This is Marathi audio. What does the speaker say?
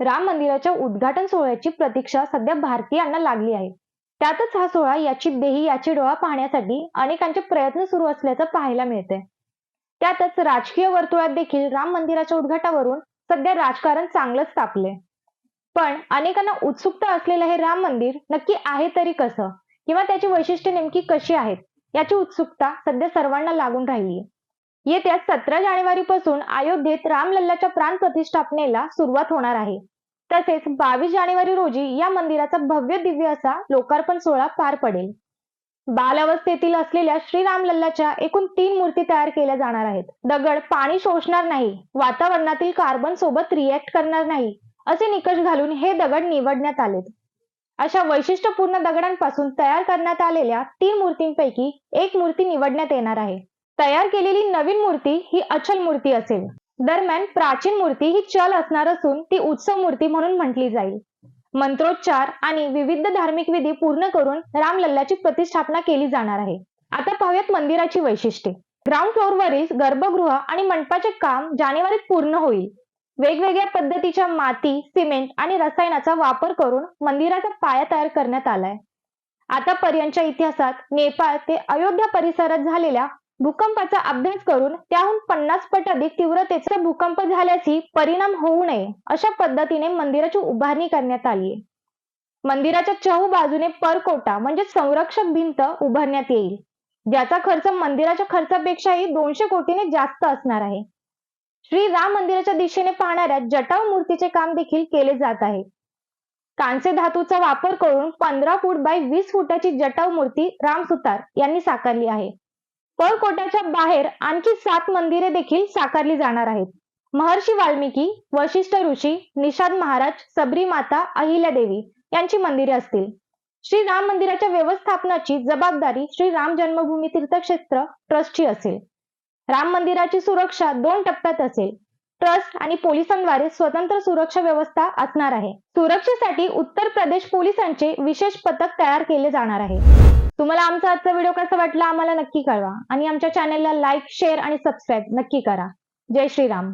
राम मंदिराच्या उद्घाटन सोहळ्याची प्रतीक्षा सध्या भारतीयांना लागली आहे. त्यातच हा सोहळा याची देही याची डोळा पाहण्यासाठी अनेकांचे प्रयत्न सुरू असल्याचं पाहायला मिळते त्यातच राजकीय वर्तुळात देखील राम मंदिराच्या उद्घाटावरून सध्या राजकारण चांगलंच तापले पण अनेकांना उत्सुकता असलेलं हे राम मंदिर नक्की आहे तरी कसं? किंवा त्याची वैशिष्ट्ये नेमकी कशी आहेत? याची उत्सुकता सध्या सर्वांना लागून राहिली येत्या सतरा जानेवारी पासून अयोध्येत रामलल्लाच्या प्राण प्रतिष्ठापनेला सुरुवात होणार आहे. तसेच बावीस जानेवारी रोजी या मंदिराचा भव्य दिव्य असा लोकार्पण सोहळा पार पडेल. बालावस्थेतील असलेल्या श्रीरामलल्लाच्या एकूण तीन मूर्ती तयार केल्या जाणार आहेत. दगड पाणी शोषणार नाही वातावरणातील कार्बन सोबत रिएक्ट करणार नाही असे निकष घालून हे दगड निवडण्यात आलेत. अशा वैशिष्ट्यपूर्ण दगडांपासून तयार करण्यात आलेल्या तीन मूर्तींपैकी एक मूर्ती निवडण्यात येणार आहे. तयार केलेली नवीन मूर्ती ही अचल मूर्ती असेल. दरम्यान प्राचीन मूर्ती ही चल असणार असून ती उत्सव मूर्ती म्हणून म्हटली जाईल. मंत्रोच्चार आणि विविध धार्मिक विधी पूर्ण करून रामलल्लाची प्रतिष्ठापना केली जाणार आहे. आता पाहूयात मंदिराची वैशिष्ट्ये. ग्राउंड फ्लोअरवरील गर्भगृह आणि मंडपाचे काम जानेवारीत पूर्ण होईल. वेगवेगळ्या पद्धतीच्या माती सिमेंट आणि रसायनाचा वापर करून मंदिराचा पाया तयार करण्यात आलाय. आतापर्यंतच्या इतिहासात नेपाळ ते अयोध्या परिसरात झालेल्या भूकंपाचा अभ्यास करून त्याहून पन्नास पट अधिक तीव्रतेचा भूकंप झाल्याची परिणाम होऊ नये अशा पद्धतीने मंदिराची उभारणी करण्यात आली मंदिराच्या चहू बाजूने परकोटा म्हणजे संरक्षक भिंत उभारण्यात येईल. ज्याचा खर्च मंदिराच्या खर्चापेक्षाही दोनशे कोटीने जास्त असणार आहे. श्री राम मंदिराच्या दिशेने पाहणाऱ्या जटाव मूर्तीचे काम देखील केले जात आहे. कांसे धातूचा वापर करून पंधरा फूट बाय वीस फुटाची जटाव मूर्ती रामसुतार यांनी साकारली आहे. पळकोट्याच्या बाहेर आणखी सात मंदिरे देखील साकारली जाणार आहेत. महर्षी वाल्मिकी वशिष्ठ ऋषी निषाद महाराज सबरी माता अहिल्यादेवी यांची मंदिरे असतील. श्री राम मंदिराच्या व्यवस्थापनाची जबाबदारी श्री राम जन्मभूमी तीर्थक्षेत्र ट्रस्टची असेल. राम मंदिराची सुरक्षा दोन टप्प्यात असेल. ट्रस्ट आणि पोलिसांद्वारे स्वतंत्र सुरक्षा व्यवस्था असणार आहे. सुरक्षेसाठी उत्तर प्रदेश पोलिसांचे विशेष पथक तयार केले जाणार आहे. तुम्हाला आमचा आजचा व्हिडिओ कसा वाटला आम्हाला नक्की कळवा. आणि आमच्या चॅनेलला लाईक शेअर आणि सबस्क्राईब नक्की करा. जय श्रीराम.